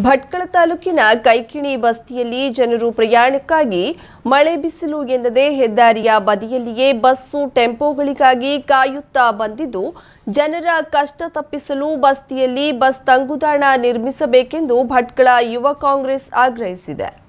ಭಟ್ಕಳ ತಾಲೂಕಿನ ಕೈಕಿಣಿ ಬಸ್ತಿಯಲ್ಲಿ ಜನರು ಪ್ರಯಾಣಕ್ಕಾಗಿ ಮಳೆ ಬಿಸಿಲು ಎನ್ನದೆ ಹೆದ್ದಾರಿಯ ಬದಿಯಲ್ಲಿಯೇ ಬಸ್ಸು ಟೆಂಪೋಗಳಿಗಾಗಿ ಕಾಯುತ್ತಾ ಬಂದಿದ್ದು, ಜನರ ಕಷ್ಟ ತಪ್ಪಿಸಲು ಬಸ್ತಿಯಲ್ಲಿ ಬಸ್ ತಂಗುದಾಣ ನಿರ್ಮಿಸಬೇಕೆಂದು ಭಟ್ಕಳ ಯುವ ಕಾಂಗ್ರೆಸ್ ಆಗ್ರಹಿಸಿದೆ.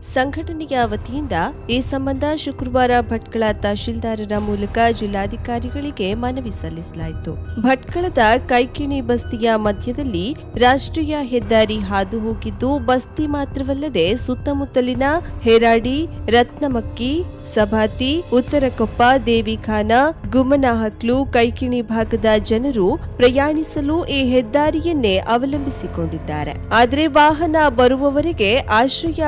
ಸಂಘಟನೆಯ ವತಿಯಿಂದ ಈ ಸಂಬಂಧ ಶುಕ್ರವಾರ ಭಟ್ಕಳ ತಹಶೀಲ್ದಾರರ ಮೂಲಕ ಜಿಲ್ಲಾಧಿಕಾರಿಗಳಿಗೆ ಮನವಿ ಸಲ್ಲಿಸಲಾಯಿತು. ಭಟ್ಕಳದ ಕೈಕಿಣಿ ಬಸ್ತಿಯ ಮಧ್ಯದಲ್ಲಿ ರಾಷ್ಟ್ರೀಯ ಹೆದ್ದಾರಿ ಹಾದು ಹೋಗಿದ್ದು ಬಸ್ತಿ ಮಾತ್ರವಲ್ಲದೆ ಸುತ್ತಮುತ್ತಲಿನ ಹೆರಾಡಿ, ರತ್ನಮಕ್ಕಿ, ಸಭಾತಿ, ಉತ್ತರಕೊಪ್ಪ, ದೇವಿಖಾನ, ಗುಮ್ಮನಹಕ್ಲು, ಕೈಕಿಣಿ ಭಾಗದ ಜನರು ಪ್ರಯಾಣಿಸಲು ಈ ಹೆದ್ದಾರಿಯನ್ನೇ ಅವಲಂಬಿಸಿಕೊಂಡಿದ್ದಾರೆ. ಆದರೆ ವಾಹನ ಬರುವವರೆಗೆ ಆಶ್ರಯ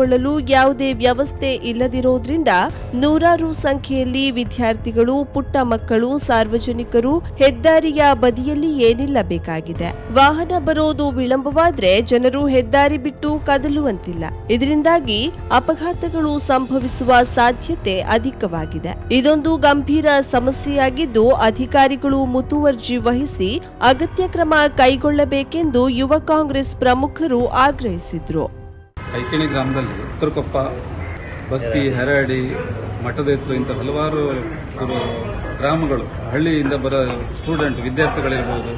ಪಡೆದುಕೊಳ್ಳಲು ಯಾವುದೇ ವ್ಯವಸ್ಥೆ ಇಲ್ಲದಿರೋದ್ರಿಂದ ನೂರಾರು ಸಂಖ್ಯೆಯಲ್ಲಿ ವಿದ್ಯಾರ್ಥಿಗಳು, ಪುಟ್ಟ ಮಕ್ಕಳು, ಸಾರ್ವಜನಿಕರು ಹೆದ್ದಾರಿಯ ಬದಿಯಲ್ಲಿ ಏನಿಲ್ಲಬೇಕಾಗಿದೆ. ವಾಹನ ಬರೋದು ವಿಳಂಬವಾದ್ರೆ ಜನರು ಹೆದ್ದಾರಿ ಬಿಟ್ಟು ಕದಲುವಂತಿಲ್ಲ. ಇದರಿಂದಾಗಿ ಅಪಘಾತಗಳು ಸಂಭವಿಸುವ ಸಾಧ್ಯತೆ ಅಧಿಕವಾಗಿದೆ. ಇದೊಂದು ಗಂಭೀರ ಸಮಸ್ಯೆಯಾಗಿದ್ದು ಅಧಿಕಾರಿಗಳು ಮುತುವರ್ಜಿ ವಹಿಸಿ ಅಗತ್ಯ ಕ್ರಮ ಕೈಗೊಳ್ಳಬೇಕೆಂದು ಯುವ ಕಾಂಗ್ರೆಸ್ ಪ್ರಮುಖರು ಆಗ್ರಹಿಸಿದ್ರು. ಕೈಕಿಣಿ ಗ್ರಾಮದಲ್ಲಿ ಉತ್ತರಕೊಪ್ಪ, ಬಸ್ತಿ ಹೆರಾಡಿ ಮಠದೇತು ಇಂಥ ಹಲವಾರು ಗ್ರಾಮಗಳು, ಹಳ್ಳಿಯಿಂದ ಬರೋ ಸ್ಟೂಡೆಂಟ್ ವಿದ್ಯಾರ್ಥಿಗಳಿರ್ಬೋದು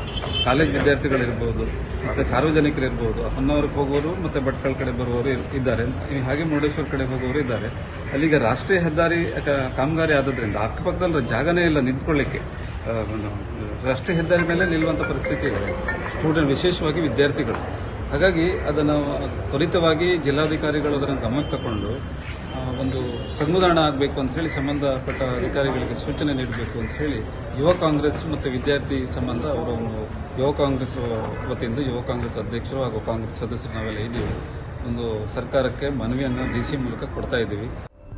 ಕಾಲೇಜ್ ವಿದ್ಯಾರ್ಥಿಗಳಿರ್ಬೋದು, ಮತ್ತು ಸಾರ್ವಜನಿಕರಿರ್ಬೋದು ಹೊನ್ನವರಕ್ಕೆ ಹೋಗೋರು ಮತ್ತು ಭಟ್ಕಳ ಕಡೆ ಬರುವವರು ಇದ್ದಾರೆ. ಹಾಗೆ ಮುರುಡೇಶ್ವರ ಕಡೆ ಹೋಗೋರು ಇದ್ದಾರೆ. ಅಲ್ಲಿಗೆ ರಾಷ್ಟ್ರೀಯ ಹೆದ್ದಾರಿ ಕಾಮಗಾರಿ ಆದದ್ರಿಂದ ಅಕ್ಕಪಕ್ಕದಲ್ಲಿ ಜಾಗನೇ ಇಲ್ಲ ನಿಂತ್ಕೊಳ್ಳಿಕ್ಕೆ. ರಾಷ್ಟ್ರೀಯ ಹೆದ್ದಾರಿ ಮೇಲೆ ನಿಲ್ಲುವಂಥ ಪರಿಸ್ಥಿತಿ ಇದೆ. ಸ್ಟೂಡೆಂಟ್ ವಿಶೇಷವಾಗಿ ವಿದ್ಯಾರ್ಥಿಗಳು. ಹಾಗಾಗಿ ಅದನ್ನು ತ್ವರಿತವಾಗಿ ಜಿಲ್ಲಾಧಿಕಾರಿಗಳು ಅದನ್ನು ಗಮನಕ್ಕೆ ತಗೊಂಡು ಒಂದು ತಂಗುದಾಣ ಆಗಬೇಕು ಅಂತ ಹೇಳಿ ಸಂಬಂಧಪಟ್ಟ ಅಧಿಕಾರಿಗಳಿಗೆ ಸೂಚನೆ ನೀಡಬೇಕು ಅಂತ ಹೇಳಿ ಯುವ ಕಾಂಗ್ರೆಸ್ ಮತ್ತು ವಿದ್ಯಾರ್ಥಿ ಸಂಬಂಧ ಅವರ ಯುವ ಕಾಂಗ್ರೆಸ್ ವತಿಯಿಂದ ಯುವ ಕಾಂಗ್ರೆಸ್ ಅಧ್ಯಕ್ಷರು ಹಾಗೂ ಕಾಂಗ್ರೆಸ್ ಸದಸ್ಯರು ನಾವೆಲ್ಲ ಇದ್ದೀವಿ. ಒಂದು ಸರ್ಕಾರಕ್ಕೆ ಮನವಿಯನ್ನು ಡಿ ಸಿ ಮೂಲಕ ಕೊಡ್ತಾ ಇದ್ದೀವಿ.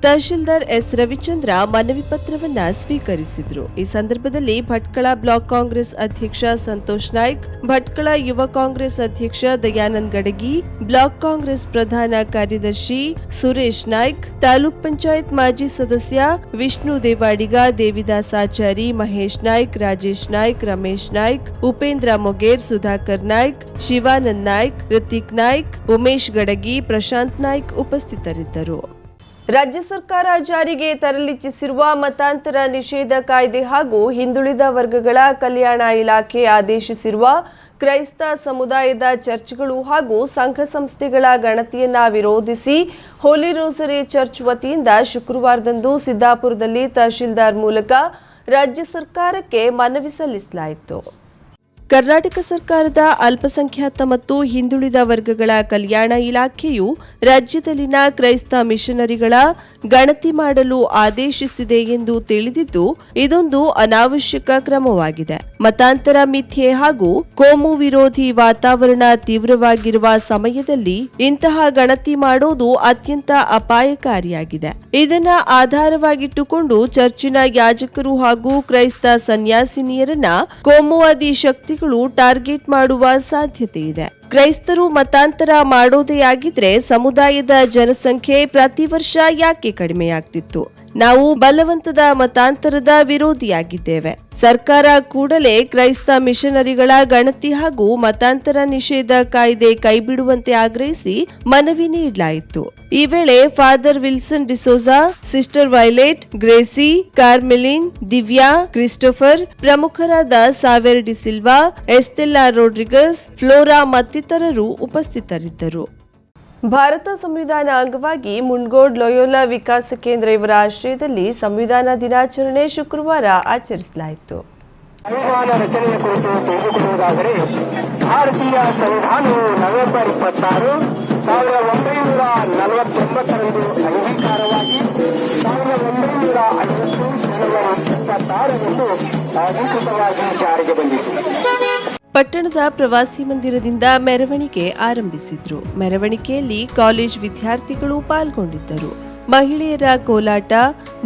ತಹಶೀಲ್ದಾರ್ ಎಸ್ ರವಿಚಂದ್ರ ಮನವಿ ಪತ್ರವನ್ನ ಸ್ವೀಕರಿಸಿದ್ರು. ಈ ಸಂದರ್ಭದಲ್ಲಿ ಭಟ್ಕಳ ಬ್ಲಾಕ್ ಕಾಂಗ್ರೆಸ್ ಅಧ್ಯಕ್ಷ ಸಂತೋಷ್ ನಾಯ್ಕ್, ಭಟ್ಕಳ ಯುವ ಕಾಂಗ್ರೆಸ್ ಅಧ್ಯಕ್ಷ ದಯಾನಂದ್ ಗಡಗಿ, ಬ್ಲಾಕ್ ಕಾಂಗ್ರೆಸ್ ಪ್ರಧಾನ ಕಾರ್ಯದರ್ಶಿ ಸುರೇಶ್ ನಾಯ್ಕ್, ತಾಲೂಕ್ ಪಂಚಾಯತ್ ಮಾಜಿ ಸದಸ್ಯ ವಿಷ್ಣು ದೇವಾಡಿಗ, ದೇವಿದಾಸ್ ಆಚಾರಿ, ಮಹೇಶ್ ನಾಯ್ಕ್, ರಾಜೇಶ್ ನಾಯ್ಕ್, ರಮೇಶ್ ನಾಯ್ಕ್, ಉಪೇಂದ್ರ ಮೊಗೇರ್, ಸುಧಾಕರ್ ನಾಯ್ಕ್, ಶಿವಾನಂದ್ ನಾಯ್ಕ್ ಋತಿಕ್ ನಾಯ್ಕ್, ಉಮೇಶ್ ಗಡಗಿ, ಪ್ರಶಾಂತ್ ನಾಯ್ಕ್ ಉಪಸ್ಥಿತರಿದ್ದರು. ರಾಜ್ಯ ಸರ್ಕಾರ ಜಾರಿಗೆ ತರಲಿಚ್ಚಿಸಿರುವ ಮತಾಂತರ ನಿಷೇಧ ಕಾಯ್ದೆ ಹಾಗೂ ಹಿಂದುಳಿದ ವರ್ಗಗಳ ಕಲ್ಯಾಣ ಇಲಾಖೆ ಆದೇಶಿಸಿರುವ ಕ್ರೈಸ್ತ ಸಮುದಾಯದ ಚರ್ಚ್ಗಳು ಹಾಗೂ ಸಂಘ ಸಂಸ್ಥೆಗಳ ಗಣತಿಯನ್ನ ವಿರೋಧಿಸಿ ಹೋಲಿ ರೋಸರಿ ಚರ್ಚ್ ವತಿಯಿಂದ ಶುಕ್ರವಾರದಂದು ಸಿದ್ದಾಪುರದಲ್ಲಿ ತಹಶೀಲ್ದಾರ್ ಮೂಲಕ ರಾಜ್ಯ ಸರ್ಕಾರಕ್ಕೆ ಮನವಿ ಸಲ್ಲಿಸಲಾಯಿತು. ಕರ್ನಾಟಕ ಸರ್ಕಾರದ ಅಲ್ಪಸಂಖ್ಯಾತ ಮತ್ತು ಹಿಂದುಳಿದ ವರ್ಗಗಳ ಕಲ್ಯಾಣ ಇಲಾಖೆಯು ರಾಜ್ಯದಲ್ಲಿನ ಕ್ರೈಸ್ತ ಮಿಷನರಿಗಳ ಗಣತಿ ಮಾಡಲು ಆದೇಶಿಸಿದೆ ಎಂದು ತಿಳಿದಿದ್ದು, ಇದೊಂದು ಅನಾವಶ್ಯಕ ಕ್ರಮವಾಗಿದೆ. ಮತಾಂತರ ಮಿಥ್ಯೆ ಹಾಗೂ ಕೋಮು ವಿರೋಧಿ ವಾತಾವರಣ ತೀವ್ರವಾಗಿರುವ ಸಮಯದಲ್ಲಿ ಇಂತಹ ಗಣತಿ ಮಾಡೋದು ಅತ್ಯಂತ ಅಪಾಯಕಾರಿಯಾಗಿದೆ. ಇದನ್ನ ಆಧಾರವಾಗಿಟ್ಟುಕೊಂಡು ಚರ್ಚಿನ ಯಾಜಕರು ಹಾಗೂ ಕ್ರೈಸ್ತ ಸನ್ಯಾಸಿನಿಯರನ್ನ ಕೋಮುವಾದಿ ಶಕ್ತಿಗಳು ಟಾರ್ಗೆಟ್ ಮಾಡುವ ಸಾಧ್ಯತೆ ಇದೆ ಕ್ರೈಸ್ತರು ಮತಾಂತರ ಮಾಡೋದೇ ಆಗಿದ್ರೆ ಸಮುದಾಯದ ಜನಸಂಖ್ಯೆ ಪ್ರತಿ ವರ್ಷ ಯಾಕೆ ಕಡಿಮೆಯಾಗ್ತಿತ್ತು? ನಾವು ಬಲವಂತದ ಮತಾಂತರದ ವಿರೋಧಿಯಾಗಿದ್ದೇವೆ. ಸರ್ಕಾರ ಕೂಡಲೇ ಕ್ರೈಸ್ತ ಮಿಷನರಿಗಳ ಗಣತಿ ಹಾಗೂ ಮತಾಂತರ ನಿಷೇಧ ಕಾಯ್ದೆ ಕೈಬಿಡುವಂತೆ ಆಗ್ರಹಿಸಿ ಮನವಿ ನೀಡಲಾಯಿತು. ಈ ವೇಳೆ father Wilson D'Souza sister Violet, Gracy, Carmeline, Divya, Christopher, ಪ್ರಮುಖರಾದ Xavier D'Silva Estella Rodrigues, Flora ಮತ್ತಿತರರು ಉಪಸ್ಥಿತರಿದ್ದರು. ಭಾರತ ಸಂವಿಧಾನ ಅಂಗವಾಗಿ ಮುಂಡ್ಗೋಡ್ ಲೊಯೋಲಾ ವಿಕಾಸ ಕೇಂದ್ರ ಇವರ ಆಶ್ರಯದಲ್ಲಿ ಸಂವಿಧಾನ ದಿನಾಚರಣೆ ಶುಕ್ರವಾರ ಆಚರಿಸಲಾಯಿತು. ಸಂವಿಧಾನ ರಚನೆಯ ಕುರಿತು ತಿಳಿದುಕೊಳ್ಳುವುದಾದರೆ ಭಾರತೀಯ ಸಂವಿಧಾನವು ನವೆಂಬರ್ ಇಪ್ಪತ್ತಾರು ಸಾವಿರದ ಒಂಬೈನೂರ ನಲವತ್ತೊಂಬತ್ತರಂದು ಅಂಗೀಕಾರವಾಗಿ ಸಾವಿರದ ಒಂಬೈನೂರ ಐವತ್ತು ಜನವರಿ ಇಪ್ಪತ್ತಾರರಂದು ಅಧಿಕೃತವಾಗಿ ಜಾರಿಗೆ ಬಂದಿತು. ಪಟ್ಟಣದ ಪ್ರವಾಸಿ ಮಂದಿರದಿಂದ ಮೆರವಣಿಗೆ ಆರಂಭಿಸಿದ್ರು. ಮೆರವಣಿಗೆಯಲ್ಲಿ ಕಾಲೇಜ್ ವಿದ್ಯಾರ್ಥಿಗಳು ಪಾಲ್ಗೊಂಡಿದ್ದರು. ಮಹಿಳೆಯರ ಕೋಲಾಟ,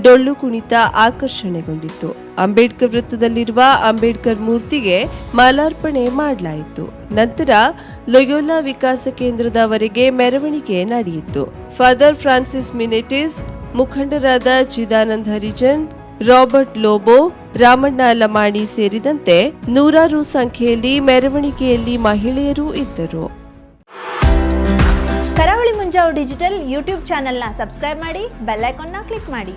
ಡೊಳ್ಳು ಕುಣಿತ ಆಕರ್ಷಣೆಗೊಂಡಿತ್ತು. ಅಂಬೇಡ್ಕರ್ ವೃತ್ತದಲ್ಲಿರುವ ಅಂಬೇಡ್ಕರ್ ಮೂರ್ತಿಗೆ ಮಾಲಾರ್ಪಣೆ ಮಾಡಲಾಯಿತು. ನಂತರ ಲೊಯೋಲಾ ವಿಕಾಸ ಕೇಂದ್ರದವರೆಗೆ ಮೆರವಣಿಗೆ ನಡೆಯಿತು. ಫಾದರ್ ಫ್ರಾನ್ಸಿಸ್ ಮಿನೆಟಿಸ್, ಮುಖಂಡರಾದ ಚಿದಾನಂದ ಹರಿಜನ್ ರಾಬರ್ಟ್ ಲೋಬೋ, ರಾಮಣ್ಣ ಲಮಾಣಿ ಸೇರಿದಂತೆ ನೂರಾರು ಸಂಖ್ಯೆಯಲ್ಲಿ ಮೆರವಣಿಗೆಯಲ್ಲಿ ಮಹಿಳೆಯರು ಇದ್ದರು. ಕರಾವಳಿ ಮುಂಜಾವು ಡಿಜಿಟಲ್ ಯೂಟ್ಯೂಬ್ ಚಾನೆಲ್ನ ಸಬ್ಸ್ಕ್ರೈಬ್ ಮಾಡಿ, ಬೆಲ್ ಐಕಾನ್ನ ಕ್ಲಿಕ್ ಮಾಡಿ.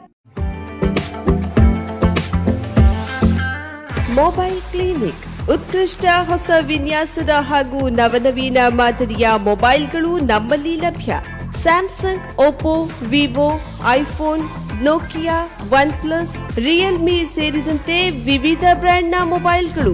Mobile clinic. ಉತ್ಕೃಷ್ಟ ಹೊಸ ವಿನ್ಯಾಸದ ಹಾಗೂ ನವನವೀನ ಮಾದರಿಯ ಮೊಬೈಲ್ಗಳು ನಮ್ಮಲ್ಲಿ ಲಭ್ಯ. Samsung, Oppo, Vivo, iPhone, Nokia, OnePlus, Realme ಸೇರಿದಂತೆ ವಿವಿಧ ಬ್ರ್ಯಾಂಡ್ನ ಮೊಬೈಲ್ಗಳು.